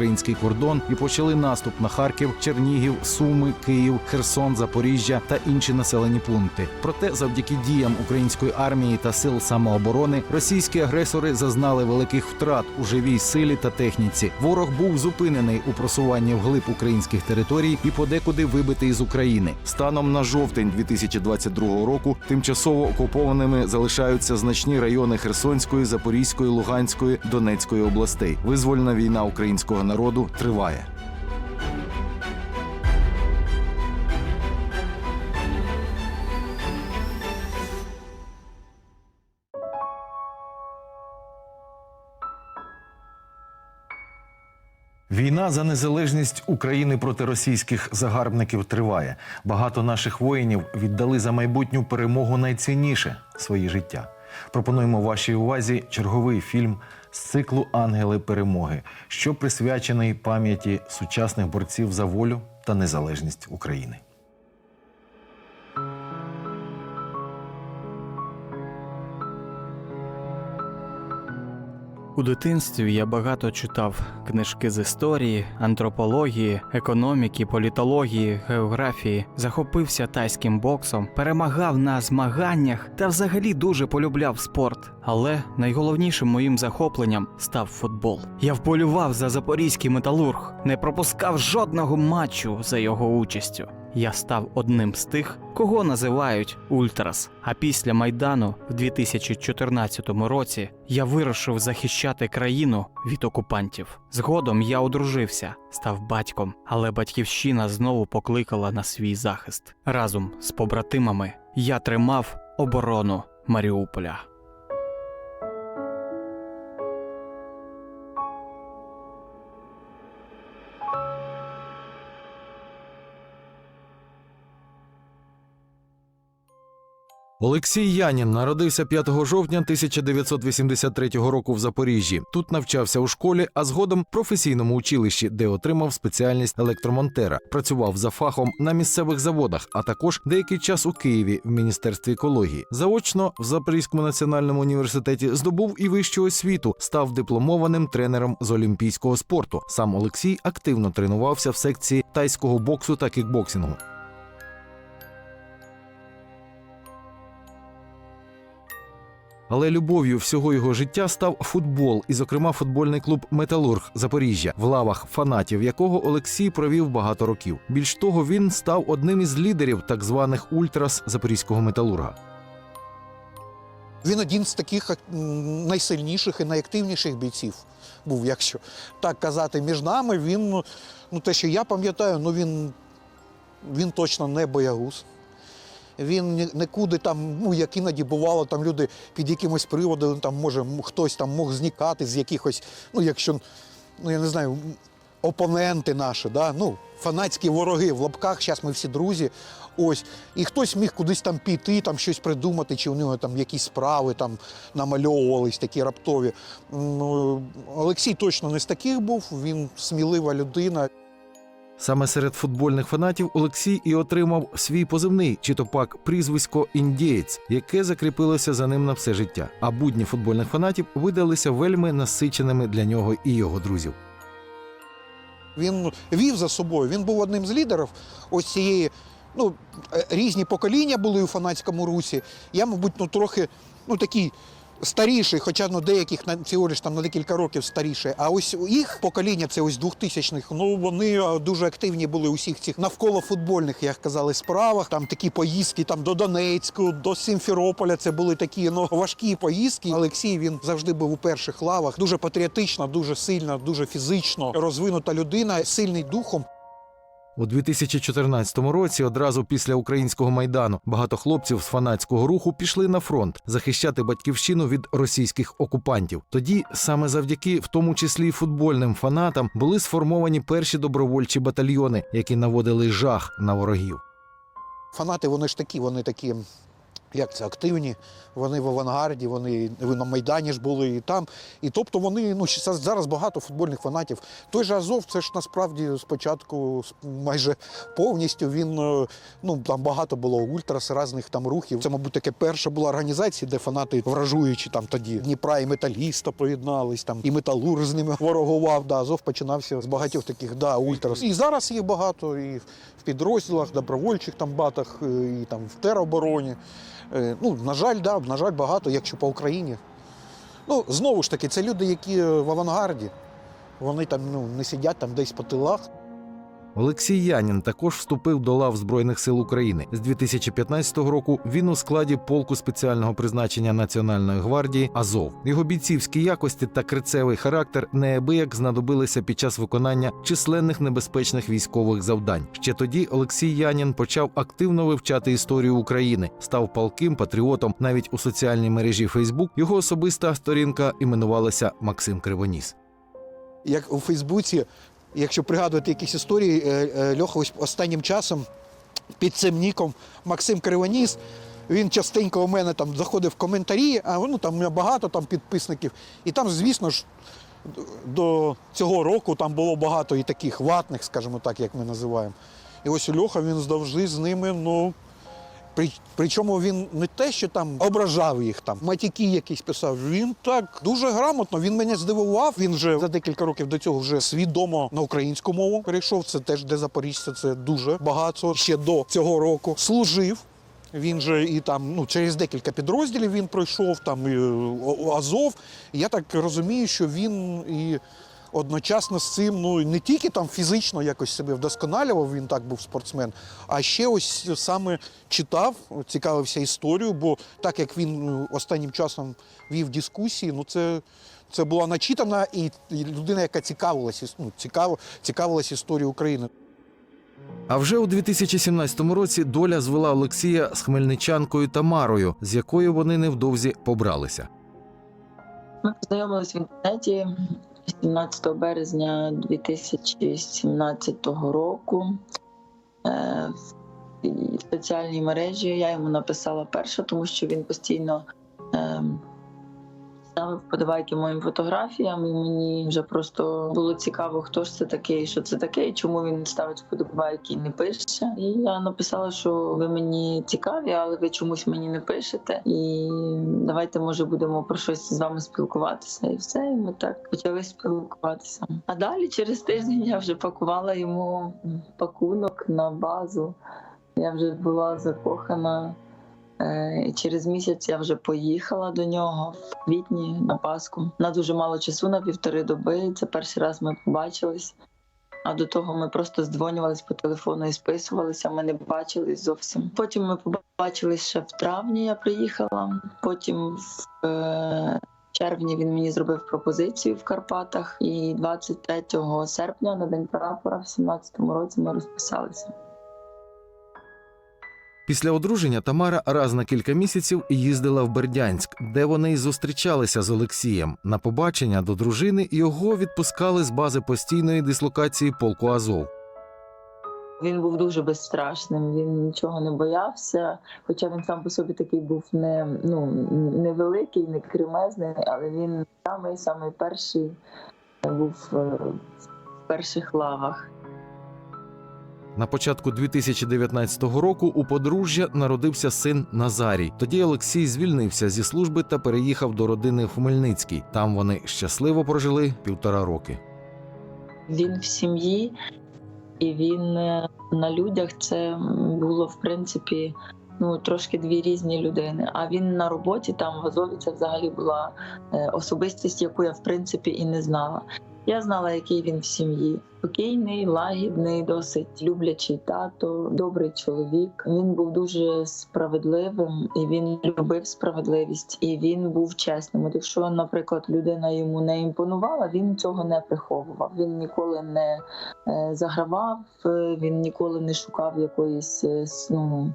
український кордон і почали наступ на Харків, Чернігів, Суми, Київ, Херсон, Запоріжжя та інші населені пункти. Проте, завдяки діям української армії та сил самооборони, російські агресори зазнали великих втрат у живій силі та техніці. Ворог був зупинений у просуванні вглиб українських територій і подекуди вибитий з України. Станом на жовтень 2022 року тимчасово окупованими залишаються значні райони Херсонської, Запорізької, Луганської, Донецької областей. Визвольна війна українського народу триває. Війна за незалежність України проти російських загарбників триває. Багато наших воїнів віддали за майбутню перемогу найцінніше свої життя. Пропонуємо вашій увазі черговий фільм з циклу Ангели перемоги, що присвячений пам'яті сучасних борців за волю та незалежність України. У дитинстві я багато читав книжки з історії, антропології, економіки, політології, географії, захопився тайським боксом, перемагав на змаганнях та взагалі дуже полюбляв спорт. Але найголовнішим моїм захопленням став футбол. Я вболював за запорізький металург, не пропускав жодного матчу за його участю. Я став одним з тих, кого називають Ультрас. А після майдану в 2014 році я вирушив захищати країну від окупантів. Згодом я одружився, став батьком, але батьківщина знову покликала на свій захист. Разом з побратимами я тримав оборону Маріуполя. Олексій Янін народився 5 жовтня 1983 року в Запоріжжі. Тут навчався у школі, а згодом професійному училищі, де отримав спеціальність електромонтера. Працював за фахом на місцевих заводах, а також деякий час у Києві в міністерстві екології. Заочно в Запорізькому національному університеті здобув і вищу освіту, став дипломованим тренером з олімпійського спорту. Сам Олексій активно тренувався в секції тайського боксу та кікбоксингу. Але любов'ю всього його життя став футбол, і, зокрема, футбольний клуб Металург Запоріжжя, в лавах фанатів якого Олексій провів багато років. Більш того, він став одним із лідерів так званих ультрас запорізького металурга. Він один з таких найсильніших і найактивніших бійців був, якщо так казати, між нами. Він, ну, те, що я пам'ятаю, ну він, він точно не боягуз. Він ні- нікуди там, ну як іноді бувало, там люди під якимось приводом, там може хтось там мог зникати з якихось, ну якщо, ну я не знаю, опоненти наші, да? ну, фанатські вороги в лапках, зараз ми всі друзі. Ось, і хтось міг кудись там піти, там щось придумати, чи у нього там якісь справи там намальовувались, такі раптові. Ну, Олексій точно не з таких був, він смілива людина. Саме серед футбольних фанатів Олексій і отримав свій позивний, чи то пак прізвисько індієць, яке закріпилося за ним на все життя. А будні футбольних фанатів видалися вельми насиченими для нього і його друзів. Він вів за собою. Він був одним з лідерів ось цієї. Ну, е, різні покоління були у фанатському русі. Я, мабуть, ну трохи ну такий старіший, хоча ну, деяких на всього лиш там на декілька років старіший. А ось їх покоління, це ось 2000-х, ну вони е, дуже активні були у всіх цих навколо футбольних, як казали, справах. Там такі поїздки там до Донецьку, до Сімферополя. Це були такі ну, важкі поїздки. Олексій він завжди був у перших лавах. Дуже патріотична, дуже сильна, дуже фізично розвинута людина, сильний духом. У 2014 році, одразу після українського майдану, багато хлопців з фанатського руху пішли на фронт захищати батьківщину від російських окупантів. Тоді саме завдяки, в тому числі і футбольним фанатам, були сформовані перші добровольчі батальйони, які наводили жах на ворогів. Фанати, вони ж такі, вони такі, як це, активні, вони в авангарді, вони на Майдані ж були і там. І тобто вони, ну, зараз багато футбольних фанатів. Той же Азов, це ж насправді спочатку майже повністю він, е, ну, там багато було ультрас, різних там рухів. Це, мабуть, таке перша була організація, де фанати вражуючі там тоді. Дніпра і металіста поєднались, там, і металург з ними ворогував. Да, Азов починався з багатьох таких, да, ультрас. І зараз їх багато, і в підрозділах, добровольчих там батах, е, і там в теробороні. Е, Ну, на жаль, да, на жаль, багато, якщо по Україні. Ну, знову ж таки, це люди, які е, в авангарді. Вони там ну, не сидять там десь по тилах. Олексій Янін також вступив до лав Збройних сил України. З 2015 року він у складі полку спеціального призначення Національної гвардії Азов. Його бійцівські якості та крицевий характер неабияк знадобилися під час виконання численних небезпечних військових завдань. Ще тоді Олексій Янін почав активно вивчати історію України, став палким патріотом. Навіть у соціальній мережі Фейсбук його особиста сторінка іменувалася Максим Кривоніс. Як у Фейсбуці, якщо пригадувати якісь історії, е, е, Льоха останнім часом під цим ніком Максим Кривоніс. Він частенько у мене там заходив в коментарі, а ну там у мене багато там підписників. І там, звісно ж, до цього року там було багато і таких ватних, скажімо так, як ми називаємо. І ось Льоха він завжди з ними, ну. При, причому він не те, що там ображав їх, там матіки якісь писав. Він так дуже грамотно. Він мене здивував. Він вже за декілька років до цього вже свідомо на українську мову перейшов. Це теж де запоріжця, це дуже багато. Ще до цього року служив. Він же і там ну через декілька підрозділів він пройшов там і Азов. Я так розумію, що він і одночасно з цим ну не тільки там фізично якось себе вдосконалював, він так був спортсмен, а ще ось саме читав, цікавився історією, бо так як він ну, останнім часом вів дискусії, ну це. Це була начитана і людина, яка цікавилася, ну, цікаво, цікавилась історією України. А вже у 2017 році доля звела Олексія з хмельничанкою Тамарою, з якою вони невдовзі побралися. Ми познайомились в інтернеті 17 березня 2017 року. Е, В соціальній мережі я йому написала перша, тому що він постійно е, ставив вподобайки моїм фотографіям, і мені вже просто було цікаво, хто ж це такий, що це таке, і чому він ставить вподобайки і не пише. І я написала, що ви мені цікаві, але ви чомусь мені не пишете. І давайте, може, будемо про щось з вами спілкуватися. І все, і ми так почали спілкуватися. А далі через тиждень я вже пакувала йому пакунок на базу. Я вже була закохана. Е, Через місяць я вже поїхала до нього в квітні на Пасху. На дуже мало часу, на півтори доби. Це перший раз ми побачились. А до того ми просто здзвонювались по телефону і списувалися. Ми не бачились зовсім. Потім ми побачились ще в травні. Я приїхала. Потім в е, червні він мені зробив пропозицію в Карпатах. І 23 серпня на день прапора в 17-му році ми розписалися. Після одруження Тамара раз на кілька місяців їздила в Бердянськ, де вони й зустрічалися з Олексієм. На побачення до дружини його відпускали з бази постійної дислокації полку Азов. Він був дуже безстрашним, він нічого не боявся. Хоча він сам по собі такий був не ну невеликий, не кремезний, але він самий самий перший був е, в перших лавах. На початку 2019 року у подружжя народився син Назарій. Тоді Олексій звільнився зі служби та переїхав до родини в Хмельницький. Там вони щасливо прожили півтора роки. Він в сім'ї, і він е, на людях це було в принципі ну трошки дві різні людини. А він на роботі там в Азові це взагалі була е, особистість, яку я в принципі і не знала. Я знала, який він в сім'ї. Спокійний, лагідний, досить люблячий тато, добрий чоловік. Він був дуже справедливим і він любив справедливість, і він був чесним. От якщо, наприклад, людина йому не імпонувала, він цього не приховував. Він ніколи не е, загравав, е, він ніколи не шукав якоїсь е, ну,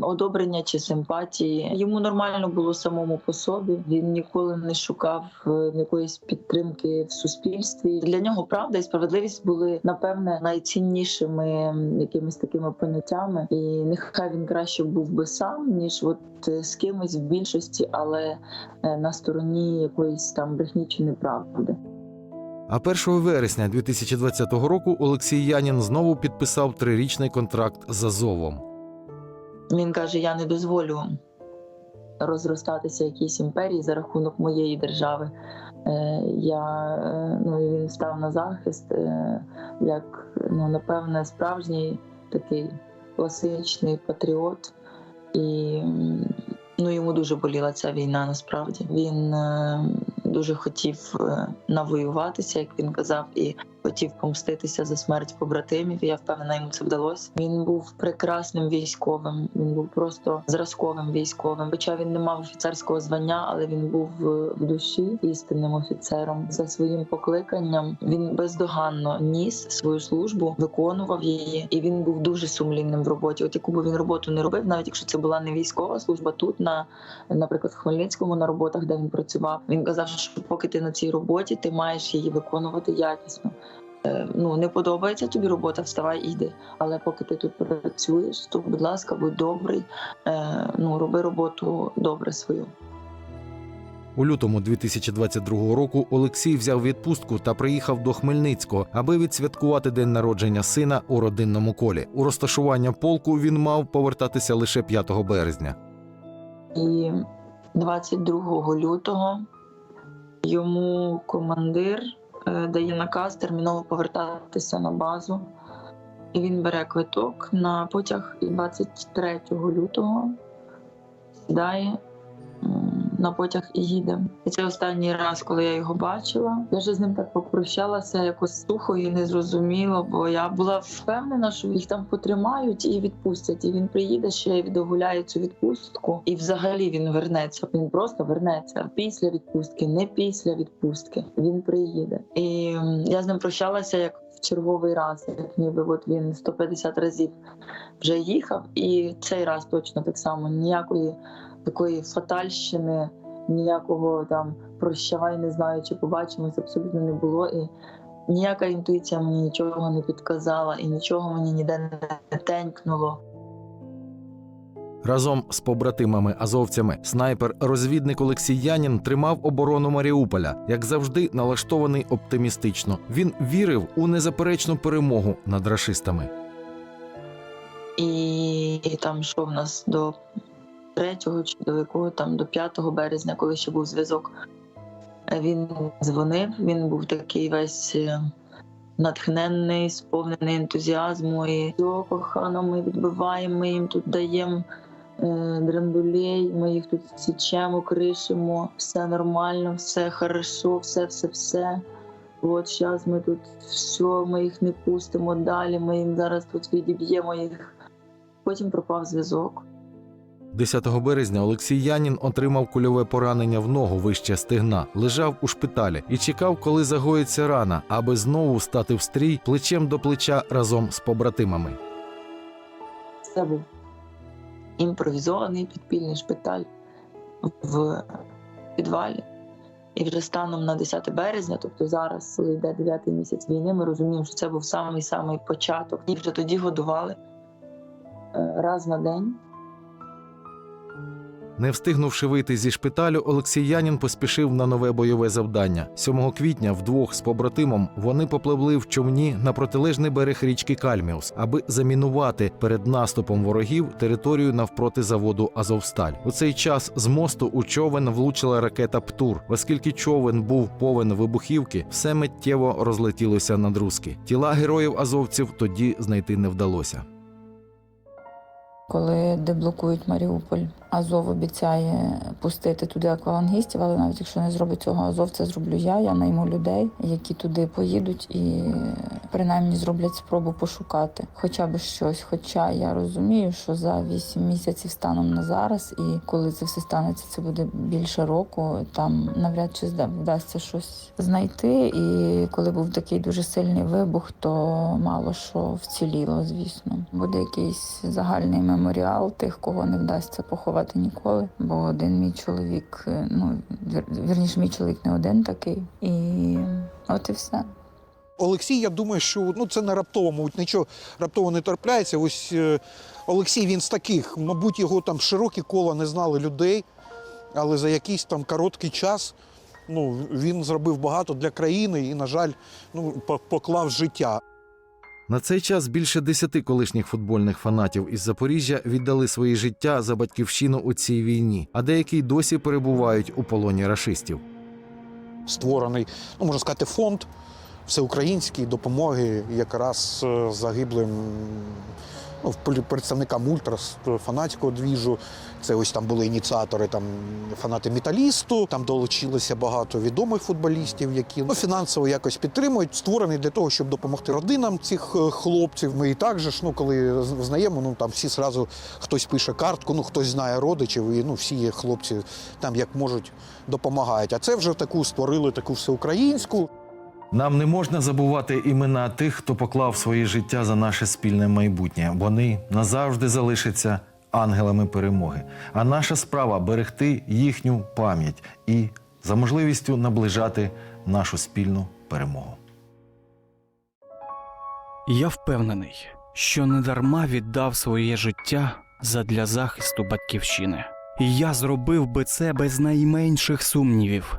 одобрення чи симпатії. Йому нормально було самому по собі. Він ніколи не шукав е, якоїсь підтримки в суспільстві. Для нього правда і справедливість були напевне найціннішими якимись такими поняттями. І нехай він краще був би сам, ніж от е, з кимось в більшості, але е, на стороні якоїсь там брехні чи неправди. А 1 вересня 2020 року Олексій Янін знову підписав трирічний контракт з Азовом. Він каже: Я не дозволю розростатися якійсь імперії за рахунок моєї держави. Е, Я е, ну він став на захист е, як ну напевне справжній такий класичний патріот, і ну йому дуже боліла ця війна. Насправді він дуже хотів навоюватися, як він казав, і хотів помститися за смерть побратимів. Я впевнена, йому це вдалося. Він був прекрасним військовим. Він був просто зразковим військовим. Хоча він не мав офіцерського звання, але він був е, в душі істинним офіцером. За своїм покликанням він бездоганно ніс свою службу, виконував її, і він був дуже сумлінним в роботі. От яку би він роботу не робив, навіть якщо це була не військова служба, тут на наприклад, в Хмельницькому на роботах, де він працював, він казав, що поки ти на цій роботі, ти маєш її виконувати якісно. Е, Ну не подобається тобі робота, вставай і йди. Але поки ти тут працюєш, то будь ласка, будь добрий. Е, Ну роби роботу добре свою. У лютому 2022 року Олексій взяв відпустку та приїхав до Хмельницького, аби відсвяткувати день народження сина у родинному колі. У розташування полку він мав повертатися лише 5 березня. І 22 лютого йому командир дає наказ терміново повертатися на базу. І він бере квиток на потяг і 23 лютого сідає на потяг і їде. І це останній раз, коли я його бачила. Я вже з ним так попрощалася якось сухо і незрозуміло, бо я була впевнена, що їх там потримають і відпустять. І він приїде ще і відгуляє цю відпустку. І взагалі він вернеться. Він просто вернеться після відпустки, не після відпустки. Він приїде. І я з ним прощалася як в черговий раз, як ніби от він 150 разів вже їхав, і цей раз точно так само ніякої такої фатальщини, ніякого там прощавай, не знаю, чи побачимось, абсолютно не було. І ніяка інтуїція мені нічого не підказала, і нічого мені ніде не тенькнуло. Разом з побратимами азовцями снайпер-розвідник Олексій Янін тримав оборону Маріуполя, як завжди, налаштований оптимістично. Він вірив у незаперечну перемогу над рашистами. І, і там що в нас до 3 чи до якого там до 5 березня, коли ще був зв'язок. Він дзвонив, він був такий весь е, натхненний, сповнений ентузіазму. І «Все, кохано, ми відбиваємо, ми їм тут даємо е, драндулей, ми їх тут січемо, кришимо, все нормально, все хорошо, все, все, все. От зараз ми тут все, ми їх не пустимо далі, ми їм зараз тут відіб'ємо їх. Потім пропав зв'язок. 10 березня Олексій Янін отримав кульове поранення в ногу вище стегна, лежав у шпиталі і чекав, коли загоїться рана, аби знову стати в стрій плечем до плеча разом з побратимами. Це був імпровізований підпільний шпиталь в підвалі. І вже станом на 10 березня, тобто зараз, йде 9 місяць війни, ми розуміємо, що це був самий самий початок. Їх вже тоді годували е, раз на день. Не встигнувши вийти зі шпиталю, Олексіянін поспішив на нове бойове завдання. 7 квітня вдвох з побратимом вони попливли в човні на протилежний берег річки Кальміус, аби замінувати перед наступом ворогів територію навпроти заводу Азовсталь. У цей час з мосту у човен влучила ракета Птур. Оскільки човен був повен вибухівки, все миттєво розлетілося на друзки. Тіла героїв азовців тоді знайти не вдалося. Коли деблокують Маріуполь, Азов обіцяє пустити туди аквалангістів, але навіть якщо не зробить цього Азов, це зроблю я. Я найму людей, які туди поїдуть і принаймні зроблять спробу пошукати хоча б щось. Хоча я розумію, що за вісім місяців станом на зараз, і коли це все станеться, це буде більше року. Там навряд чи вдасться щось знайти. І коли був такий дуже сильний вибух, то мало що вціліло, звісно. Буде якийсь загальний меморіал тих, кого не вдасться поховати ніколи. Бо один мій чоловік, е, ну вір- вірніше, мій чоловік не один такий. І от і все. Олексій, я думаю, що ну це не раптово, мабуть, нічого раптово не трапляється. Ось е, Олексій він з таких, мабуть, його там широкі кола не знали людей, але за якийсь там короткий час ну, він зробив багато для країни і, на жаль, ну, поклав життя. На цей час більше десяти колишніх футбольних фанатів із Запоріжжя віддали свої життя за батьківщину у цій війні, а деякі й досі перебувають у полоні рашистів. створений, ну можна сказати, фонд всеукраїнської допомоги якраз е, загиблим представникам ультрас е, фанатського двіжу. Це ось там були ініціатори, там фанати металісту. Там долучилося багато відомих футболістів, які ну, фінансово якось підтримують. Створений для того, щоб допомогти родинам цих е, хлопців. Ми і так же ж, ну коли знаємо, ну там всі зразу хтось пише картку, ну хтось знає родичів, і ну всі хлопці там як можуть допомагають. А це вже таку створили таку всеукраїнську. Нам не можна забувати імена тих, хто поклав своє життя за наше спільне майбутнє. Вони назавжди залишаться ангелами перемоги. А наша справа берегти їхню пам'ять і за можливістю наближати нашу спільну перемогу. Я впевнений, що недарма віддав своє життя задля захисту батьківщини. І я зробив би це без найменших сумнівів,